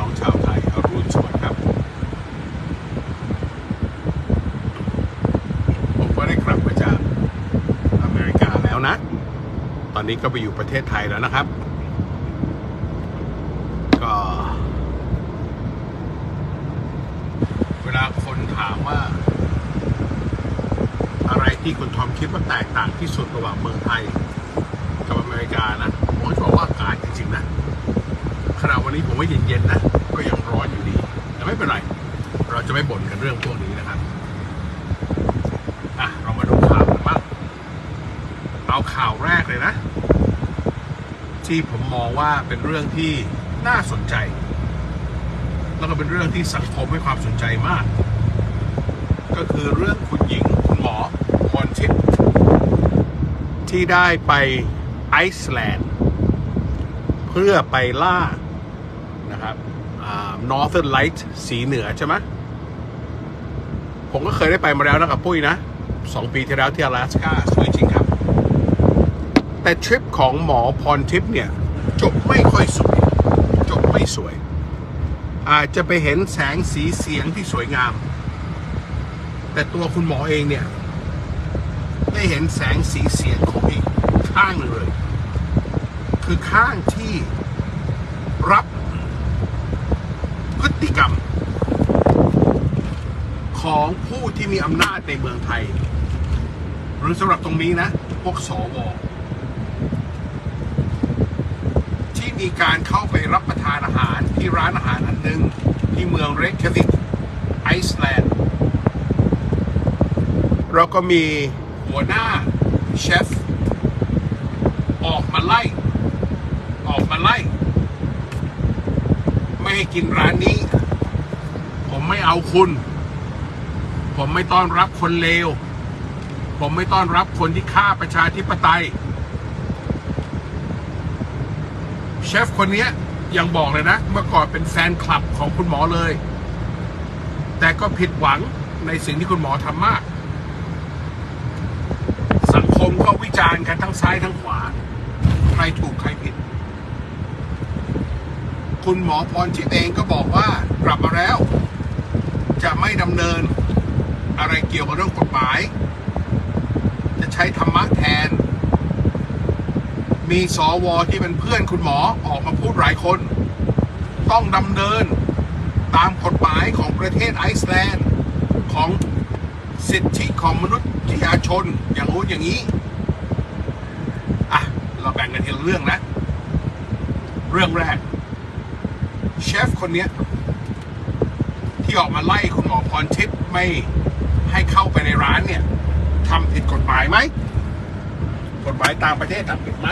น้องชาวไทยอรุณสวัสดิ์ครับ ผมก็ได้กลับมาจากอเมริกาแล้วนะ ตอนนี้ก็ไปอยู่ประเทศไทยแล้วนะครับ ก็ เวลาคนถามว่า อะไรที่คุณทอมคิดว่าแตกต่างที่สุดระหว่างเมืองไทย กับอเมริกานะผมจะบอกว่าอากาศจริงๆนะขณะวันนี้ผมว่าเย็นๆนะ ไม่บ่นกันเรื่องพวกนี้นะครับอะเรามาดูข่าวกันบ้างเอาข่าวแรกเลยนะ ที่ผมมองว่าเป็นเรื่องที่น่าสนใจ แล้วก็เป็นเรื่องที่สังคมให้ความสนใจมาก ก็คือเรื่องคุณหญิงคุณหมอพรทิพย์ที่ได้ไปไอซ์แลนด์ เพื่อไปล่านะครับอ่า Northern Light สีเหนือใช่ไหม ผมก็เคยได้ไปมาแล้วนะกับปุ้ยนะสองปีที่แล้วที่阿拉斯加สวยจริงครับ แต่ทริปของหมอพรทิพย์เนี่ย จบไม่ค่อยสวย จบไม่สวย อาจจะไปเห็นแสงสีเสียงที่สวยงาม แต่ตัวคุณหมอเองเนี่ย ได้เห็นแสงสีเสียงของอีกข้างหนึ่งเลย คือข้างที่รับพฤติกรรม ของผู้ที่มีอำนาจในเมืองไทย หรือสำหรับตรงนี้นะ พวกสวที่มีการเข้าไปรับประทานอาหารที่ร้านอาหารอันหนึ่งที่เมืองเรกเ a วิกไอซ์แลนด์เราก็มีหัวหน้าเชฟออกมาไล่ ออกมาไล่ ไม่ให้กินร้านนี้ ผมไม่เอาคุณ ผมไม่ต้อนรับคนเลว ผมไม่ต้อนรับคนที่ฆ่าประชาธิปไตย เชฟคนนี้ยังบอกเลยนะ เมื่อก่อนเป็นแฟนคลับของคุณหมอเลย แต่ก็ผิดหวังในสิ่งที่คุณหมอทำมาก สังคมก็วิจารณ์กันทั้งซ้ายทั้งขวา ใครถูกใครผิด คุณหมอพรชิตเองก็บอกว่ากลับมาแล้ว จะไม่ดำเนิน อะไรเกี่ยวกับเรื่องกฎหมาย จะใช้ธรรมะแทน มีสวที่เป็นเพื่อนคุณหมอออกมาพูดหลายคน ต้องดำเนินตามกฎหมายของประเทศไอซ์แลนด์ของสิทธิของมนุษยชนอย่างงู้นอย่างนี้ อะ เราแบ่งกันทีละเรื่องนะ เรื่องแรก เชฟคนเนี้ย ที่ออกมาไล่คุณหมอพรทิพย์ไม่ ให้เข้าไปในร้านเนี่ยทำผิดกฎหมายไหมกฎหมายตางประเทศทำผิดไหม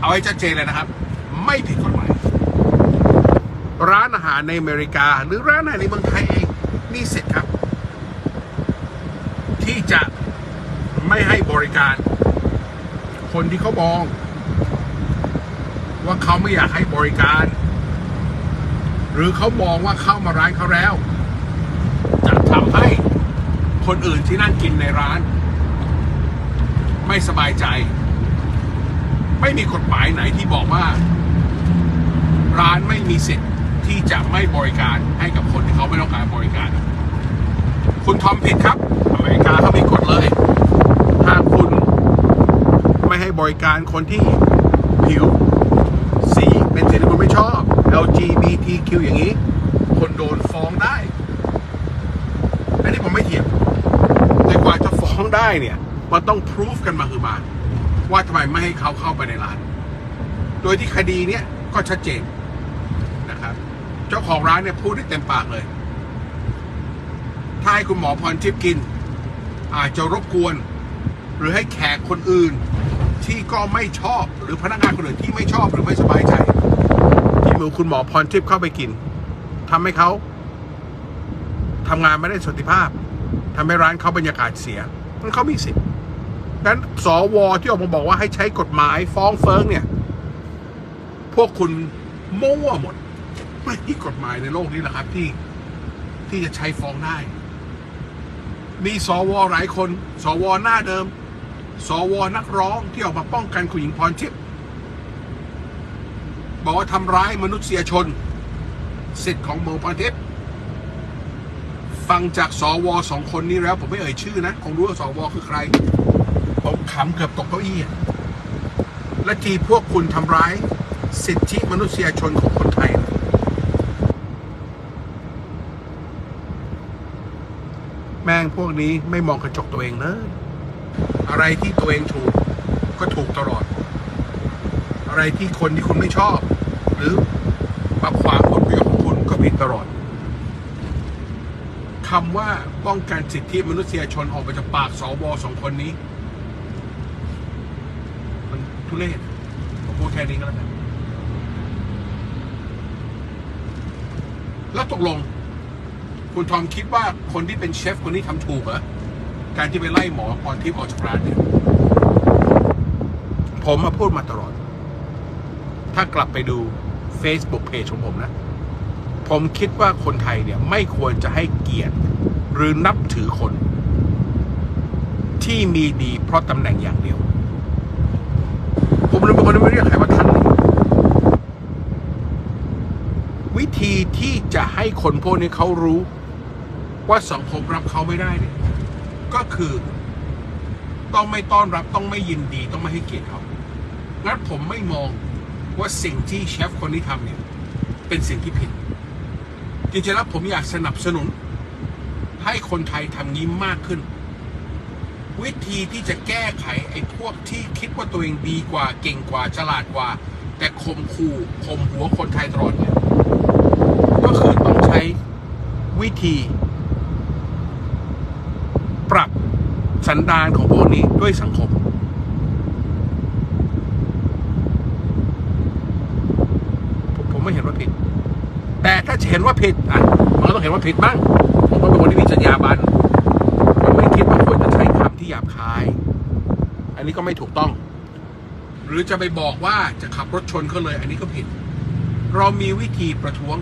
เอาให้ชัดเจนเลยนะครับ ไม่ผิดกฎหมาย ร้านอาหารในอเมริกา หรือร้านอาหารในเมืองไทยเองมีสิทธิ์ครับ ที่จะไม่ให้บริการ คนที่เขามอง ว่าเขาไม่อยากให้บริการ หรือเขามองว่าเข้ามาร้านเขาแล้วำให้คนอื่นที่นั่งกินในร้าน ไม่สบายใจ ไม่มีกฎหมายไหนที่บอกว่า ร้านไม่มีสิทธิ์ที่จะไม่บริการให้กับคนที่เขาไม่ต้องการบริการ คุณทอมผิดครับ อเมริกาเขามีกฎเลยถ้าคุณ ไม่ให้บริการคนที่ผิว สีเป็นสีที่คุณไม่ชอบ LGBTQ อย่างนี้ คนโดนฟ้องได้ อันนี้ผมไม่เถียง แต่กว่าจะฟ้องได้ เนี่ยมันต้องพิสูจกันมาคือมาว่าทำไมไม่ให้เขาเข้าไปในร้าน โดยที่คดีเนี้ยก็ชัดเจนนะครับ เจ้าของร้านเนี่ยพูดได้เต็มปากเลย ถ้าให้คุณหมอพรทิพย์กิน อาจจะรบกวน หรือให้แขกคนอื่น ที่ก็ไม่ชอบหรือพนักงานคนอื่นที่ไม่ชอบหรือไม่สบายใจที่มือคุณหมอพรทิพย์เข้าไปกินทำให้เขาทำงานไม่ได้สวัสดิภาพทำให้ร้านเขาบรรยากาศเสีย มันเขามีสิทธิ์ดังนั้นสวที่ออกมาบอกว่าให้ใช้กฎหมายฟ้องเฟิงเนี่ย พวกคุณมั่วหมด ไม่มีกฎหมายในโลกนี้แหละครับ ที่ที่จะใช้ฟ้องได้ มีสวหลายคน สวหน้าเดิม สวนักร้องที่ออกมาป้องกันคุณหญิงพรทิพย์บอกว่าทำร้ายมนุษยชน สิทธิ์ของหมอพรทิพย์ ฟังจากสวสองคนนี้แล้ว ผมไม่เอ่ยชื่อนะ คงรู้ว่าสวคือใคร ผมขำเกือบตกเก้าอี้และทีพวกคุณทำร้าย สิทธิมนุษยชนของคนไทย แม่งพวกนี้ไม่มองกระจกตัวเองเลยอะไรที่ตัวเองถูกก็ถูกตลอด อะไรที่คนที่คุณไม่ชอบ หรือมาขวางผลประโยชน์ของคุณก็ผิดตลอด คำว่าป้องกันสิทธิมนุษยชนออกมาจากปากสวสองคนนี้ มันทุเรศผมพูดแค่นี้ก็แล้วกันแล้วตกลง คุณทอมคิดว่าคนที่เป็นเชฟคนนี้ทำถูกเหรอการที่ไปไล่หมอพรทิพย์ออกจากร้านเนี่ย ผมมาพูดมาตลอด ถ้ากลับไปดู Facebook Page ของผมนะ ผมคิดว่าคนไทยเนี่ยไม่ควรจะให้เกียรติ หรือนับถือคน ที่มีดีเพราะตำแหน่งอย่างเดียว ผมเลยเป็นคนที่ไม่เรียกใครว่าท่าน วิธีที่จะให้คนพวกนี้เขารู้ ว่าสังคมรับเขาไม่ได้เนี่ยก็คือ ต้องไม่ต้อนรับต้องไม่ยินดีต้องไม่ให้เกียรติเขางั้นผมไม่มองว่าสิ่งที่เชฟคนนี้ทำเนี่ย เป็นสิ่งที่ผิด จริงๆแล้วผมอยากสนับสนุน ให้คนไทยทำงี้มากขึ้น วิธีที่จะแก้ไขไอ้พวกที่คิดว่าตัวเองดีกว่าเก่งกว่าฉลาดกว่า แต่ข่มขู่ข่มหัวคนไทยตลอดเนี่ยก็คือต้องใช้วิธี ปรับสันดานของพวกนี้ด้วยสังคมผมไม่เห็นว่าผิด แต่ถ้า เห็นว่าผิดอะมันก็ต้องเห็นว่าผิดบ้างผมก็เป็นคนที่มีจรรยาบรรณผมไม่คิดว่าควรจะใช้คำที่หยาบคาย อันนี้ก็ไม่ถูกต้อง หรือจะไปบอกว่าจะขับรถชนเขาเลย อันนี้ก็ผิด เรามีวิธีประท้วง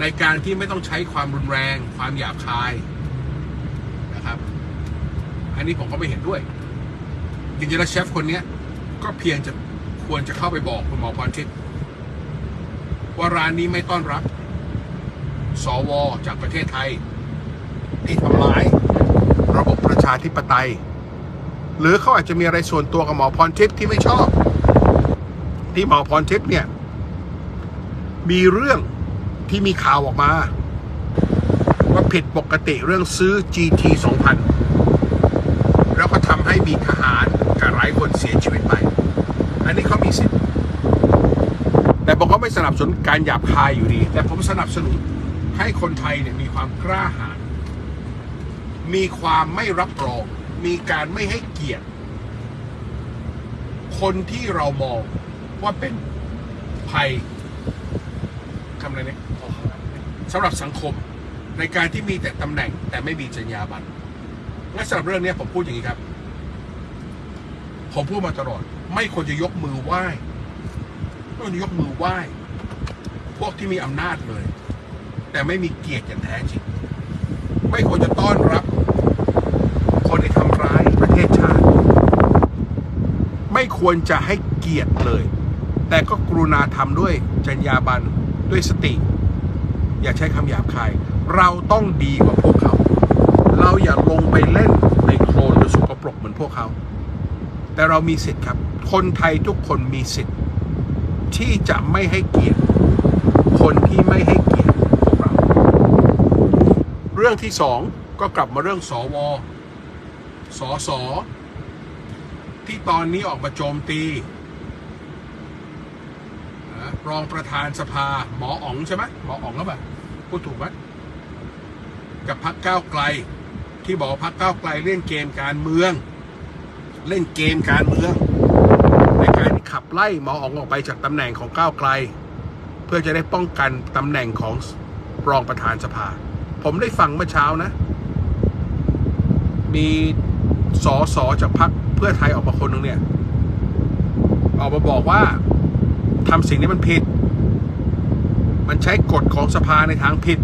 ในการที่ไม่ต้องใช้ความรุนแรง ความหยาบคายนะครับ อันนี้ผมก็ไม่เห็นด้วยจริงๆแล้วเชฟคนนี้ก็เพียงจะควรจะเข้าไปบอกคุณหมอพรทิพย์ ว่าร้านนี้ไม่ต้อนรับ สวจากประเทศไทย ที่ทำร้ายระบบประชาธิปไตย หรือเขาอาจจะมีอะไรส่วนตัวกับหมอพรทิพย์ที่ไม่ชอบ ที่หมอพรทิพย์เนี่ย มีเรื่องที่มีข่าวออกมา ว่าผิดปกติเรื่องซื้อ GT 2000 แล้วก็ทำให้มีทหารกับหลายคนเสียชีวิตไป อันนี้เขามีสิทธิ์ แต่ผมก็ไม่สนับสนุนการหยาบคายอยู่ดี แต่ผมสนับสนุนให้คนไทยเนี่ยมีความกล้าหาญมีความไม่รับรอง มีการไม่ให้เกียรติ คนที่เรามองว่าเป็นภัยคำอะไรเนี่ยสำหรับสังคมในการที่มีแต่ตำแหน่ง แต่ไม่มีจรรยาบรรณงั้นสำหรับเรื่องนี้ผมพูดอย่างนี้ครับ ผมพูดมาตลอด ไม่ควรจะยกมือไหว้ ไม่ควรจะยกมือไหว้ พวกที่มีอำนาจเลย แต่ไม่มีเกียรติอย่างแท้จริง ไม่ควรจะต้อนรับ คนที่ทำร้ายประเทศชาติ ไม่ควรจะให้เกียรติเลย แต่ก็กรุณาทำด้วยจรรยาบรรณด้วยสติ อย่าใช้คำหยาบคาย เราต้องดีกว่าพวกเขา เราอย่าลงไปเล่นในโคลนหรือสกปรกเหมือนพวกเขา แต่เรามีสิทธิ์ครับ คนไทยทุกคนมีสิทธิ์ ที่จะไม่ให้เกียรติ คนที่ไม่ให้เกียรติพวกเรา เรื่องที่สองก็กลับมาเรื่องสวสสที่ตอนนี้ออกมาโจมตีรองประธานสภาหมออ๋องใช่ไหมหมออ๋องก็แบบพูดถูกไหมกับพักก้าวไกล ที่บอกพักก้าวไกลเล่นเกมการเมือง เล่นเกมการเมือง ขับไล่หมออ๋องออกไปจากตำแหน่งของก้าวไกล เพื่อจะได้ป้องกันตำแหน่งของรองประธานสภา ผมได้ฟังเมื่อเช้านะ มีสอสอจากพรรคเพื่อไทยออกมาคนหนึ่งเนี่ย ออกมาบอกว่าทำสิ่งนี้มันผิด มันใช้กฎของสภาในทางผิด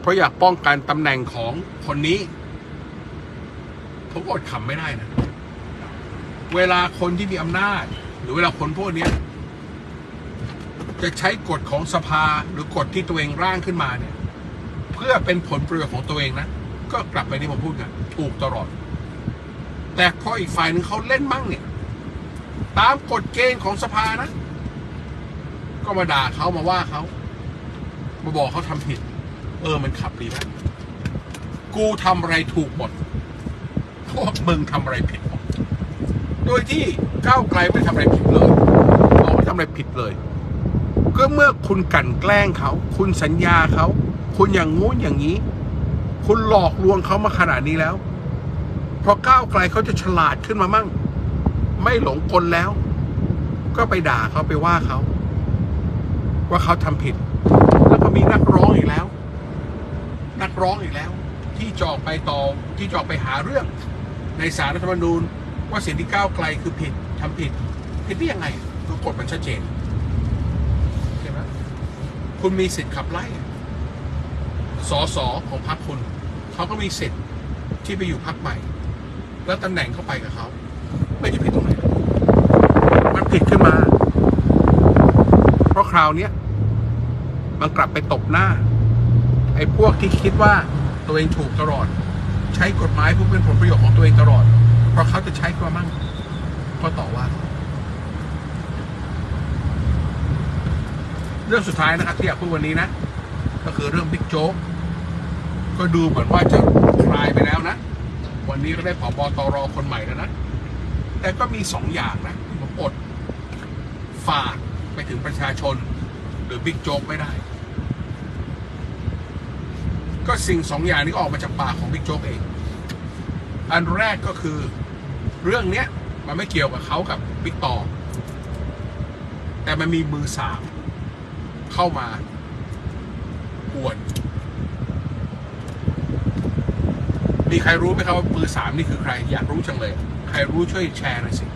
เพราะอยากป้องกันตำแหน่งของคนนี้ ผมอดขำไม่ได้นะ เวลาคนที่มีอำนาจ หรือเวลาคนพวกนี้จะใช้กฎของสภาหรือกฎที่ตัวเองร่างขึ้นมาเนี่ย เพื่อเป็นผลประโยชน์ของตัวเองนะ ก็กลับไปที่ผมพูดกันถูกตลอด แต่พออีกฝ่ายหนึ่งเขาเล่นมั่งเนี่ย ตามกฎเกณฑ์ของสภานะ ก็มาด่าเขามาว่าเขามาบอกเขาทำผิด เออมันขับดีไหมกูทำอะไรถูกหมดพวกมึงทำอะไรผิด โดยที่ก้าวไกลไม่ทำอะไรผิดเลยบอกไม่ทำอะไรผิดเลย ก็เมื่อคุณกลั่นแกล้งเขา คุณสัญญาเขา คุณอย่างงู้นอย่างนี้ คุณหลอกลวงเขามาขนาดนี้แล้ว เพราะก้าวไกลเขาจะฉลาดขึ้นมามั่ง ไม่หลงกลแล้ว ก็ไปด่าเขาไปว่าเขา ว่าเขาทำผิด แล้วก็มีนักร้องอีกแล้ว นักร้องอีกแล้ว ที่จอกไปต่อที่จอกไปหาเรื่องในศาลรัฐธรรมนูญ ว่าสิ่งที่ก้าวไกลคือผิดทำผิด ผิดได้ยังไง ก็กฎมันชัดเจนใช่ไหมคุณมีสิทธิ์ขับไล่สอสอของพรรคคุณเขาก็มีสิทธิ์ที่ไปอยู่พรรคใหม่ แล้วตำแหน่งเข้าไปกับเขาไม่จะผิดตรงไหนมันผิดขึ้นมา เพราะคราวเนี้ยมันกลับไปตบหน้า ไอ้พวกที่คิดว่าตัวเองถูกตลอด ใช้กฎหมายเพื่อเป็นผลประโยชน์ของตัวเองตลอด พราะเขาจะใช้ก็มั่งก็ต่อว่า เรื่องสุดท้ายนะครับที่อยากพูดวันนี้นะ ก็คือเรื่องบิ๊กโจ๊กก็ดูเหมือนว่าจะคลายไปแล้วนะ วันนี้ก็ได้ผอบอตรคนใหม่แล้วนะ แต่ก็มีสองอย่างนะที่ผมอดฝากไปถึงประชาชน หรือบิ๊กโจ๊กไม่ได้ ก็สิ่งสองอย่างนี้ออกมาจากปากของบิ๊กโจ๊กเอง อันแรกก็คือ เรื่องเนี้ยมันไม่เกี่ยวกับเขากับบิ๊กต่อ แต่มันมีมือสามเข้ามากวน มีใครรู้ไหมครับว่ามือสามนี่คือใคร อยากรู้จังเลย ใครรู้ช่วยแชร์หน่อยสิ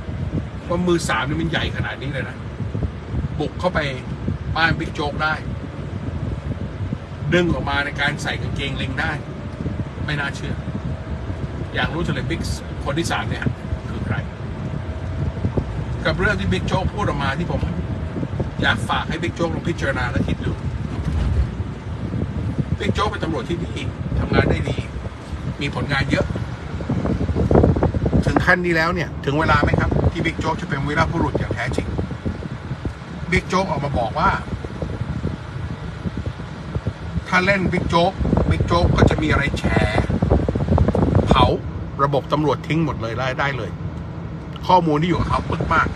ว่ามือสามนี่มันใหญ่ขนาดนี้เลยนะ บุกเข้าไปบ้านบิ๊กโจ๊กได้ ดึงออกมาในการใส่กางเกงเล็งได้ ไม่น่าเชื่อ อยากรู้จังเลยบิ๊กคนที่สามเนี่ย กับเรื่องที่บิ๊กโจ๊กพูดออกมาที่ผม อยากฝากให้บิ๊กโจ๊กลองพิจารณาและคิดดูบิ๊กโจ๊กเป็นตำรวจที่ดีทำงานได้ดี มีผลงานเยอะ ถึงขั้นนี้แล้วเนี่ย ถึงเวลาไหมครับ ที่บิ๊กโจ๊กจะเป็นวีรบุรุษอย่างแท้จริงบิ๊กโจ๊กออกมาบอกว่า ถ้าเล่นบิ๊กโจ๊กบิ๊กโจ๊กก็จะมีอะไรแฉเผาระบบตำรวจทิ้งหมดเลยได้ได้เลย ข้อมูลที่อยู่กับเขาปึ๊กมาก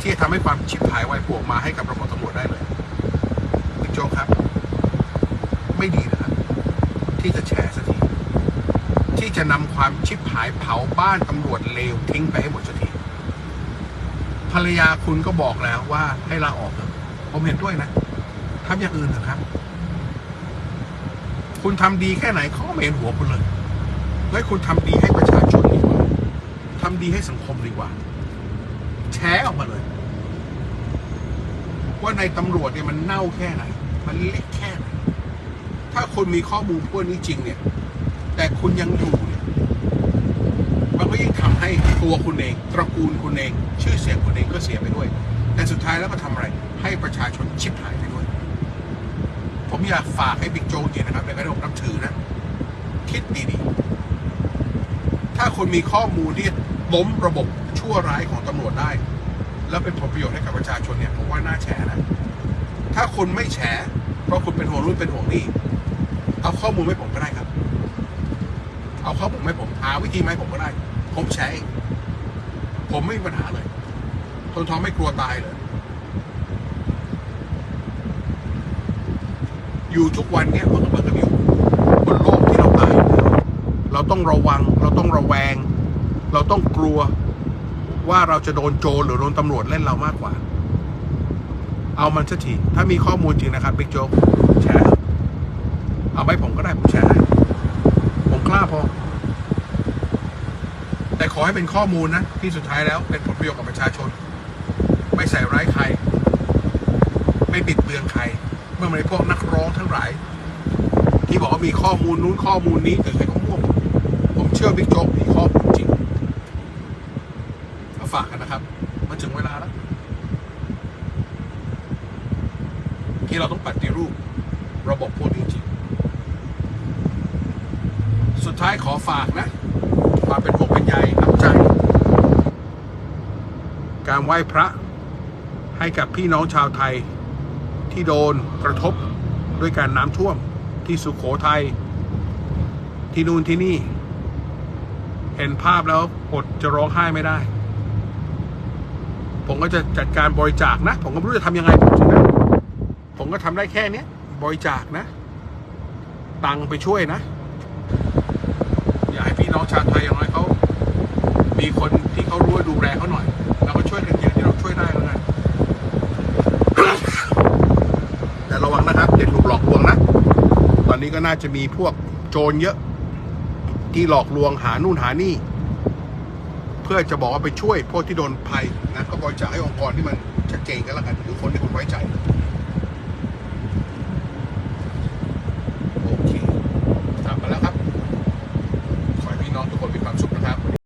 ที่จะทำให้ความชิบหายวายป่วงมาให้กับระบบตำรวจได้เลยบิ๊กโจ๊กครับ ไม่ดีนะครับ ที่จะแฉสักทีที่จะนำความชิบหายเผาบ้านตำรวจเลวทิ้งไปให้หมดสักทีภรรยาคุณก็บอกแล้วว่าให้ลาออกผมเห็นด้วยนะทำอย่างอื่นเถอะครับ คุณทำดีแค่ไหนเขาก็ไม่เห็นหัวคุณเลย แล้วคุณทำดีให้ประชาชน ดีกว่าดีให้สังคมดีกว่า แชร์ออกมาเลย ว่าในตำรวจเนี่ยมันเน่าแค่ไหน มันเล็กแค่ไหน ถ้าคุณมีข้อมูลพวกนี้จริงเนี่ย แต่คุณยังอยู่เนี่ยมันก็ยิ่งทำให้ตัวคุณเอง ตระกูลคุณเอง ชื่อเสียงคุณเองก็เสียไปด้วย แต่สุดท้ายแล้วก็ทำอะไร ให้ประชาชนชิบหายไปด้วย ผมอยากฝากให้บิ๊กโจ๊กจริงนะครับในการที่ผมนับถือนะ คิดดีๆถ้าคุณมีข้อมูลที่ ล้มระบบชั่วร้ายของตำรวจได้ แล้วเป็นผลประโยชน์ให้กับประชาชนเนี่ยผมว่าน่าแชร์นะ ถ้าคุณไม่แชร์เพราะคุณเป็นห่วงรุ่นเป็นห่วงนี่เอาข้อมูลให้ผมก็ได้ครับ เอาข้อมูลให้ผมหาวิธีมาให้ผมก็ได้ ผมแชร์เองผมไม่มีปัญหาเลยทนท้องไม่กลัวตายเลยอยู่ทุกวันเนี้ยมันก็เหมือนกับอยู่บนโลกที่เราตายอยู่เราต้องระวัง เราต้องระแวง เราต้องกลัวว่าเราจะโดนโจรหรือโดนตำรวจเล่นเรามากกว่า เอามันสักทีถ้ามีข้อมูลจริงนะครับบิ๊กโจ๊กแชร์ครับเอาไปผมก็ได้ผมแชร์ให้ผมกล้าพอ แต่ขอให้เป็นข้อมูลนะ ที่สุดท้ายแล้วเป็นผลประโยชน์กับประชาชน ไม่ใส่ร้ายใคร ไม่บิดเบือนใคร เมื่อมันพวกนักร้องทั้งหลาย ที่บอกว่ามีข้อมูลนู้นข้อมูลนี้แต่ใครก็มั่วหมผมเชื่อบิ๊กโจ๊กมีข้อมูล ฝากกันนะครับมันถึงเวลาแล้วที่เราต้องปฏิรูประบบพวกนี้จริงสุดท้ายขอฝากนะคามเป็นห่วงเป็นใยน้ำใจ การไหว้พระให้กับพี่น้องชาวไทยที่โดนกระทบด้วยการน้ำท่วมที่สุขโขทัยที่นู่นที่นี่ เห็นภาพแล้วอดจะร้องไห้ไม่ได้ ผมก็จะจัดการบริจาคนะ ผมก็ไม่รู้จะทำยังไงผมนะผมก็ทำได้แค่นี้บริจาคนะ ตังไปช่วยนะ อยากให้พี่น้องชาวไทยอย่างน้อยเขามีคนที่เขารู้ดูแลเขาหน่อยแล้วก็ช่วยกันอย่างที่เราช่วยได้แล้วกันแต่ระวังนะครับอย่าถูกหลอกลวงนะ ตอนนี้ก็น่าจะมีพวกโจรเยอะ ที่หลอกลวงหานู่นหานี่ พื่อจะบอกว่าไปช่วยพวกที่โดนภัยนะก็บริจาคให้องค์กรที่มันชัดเจนกันแล้วกันหรือคนที่คุณไว้ใจ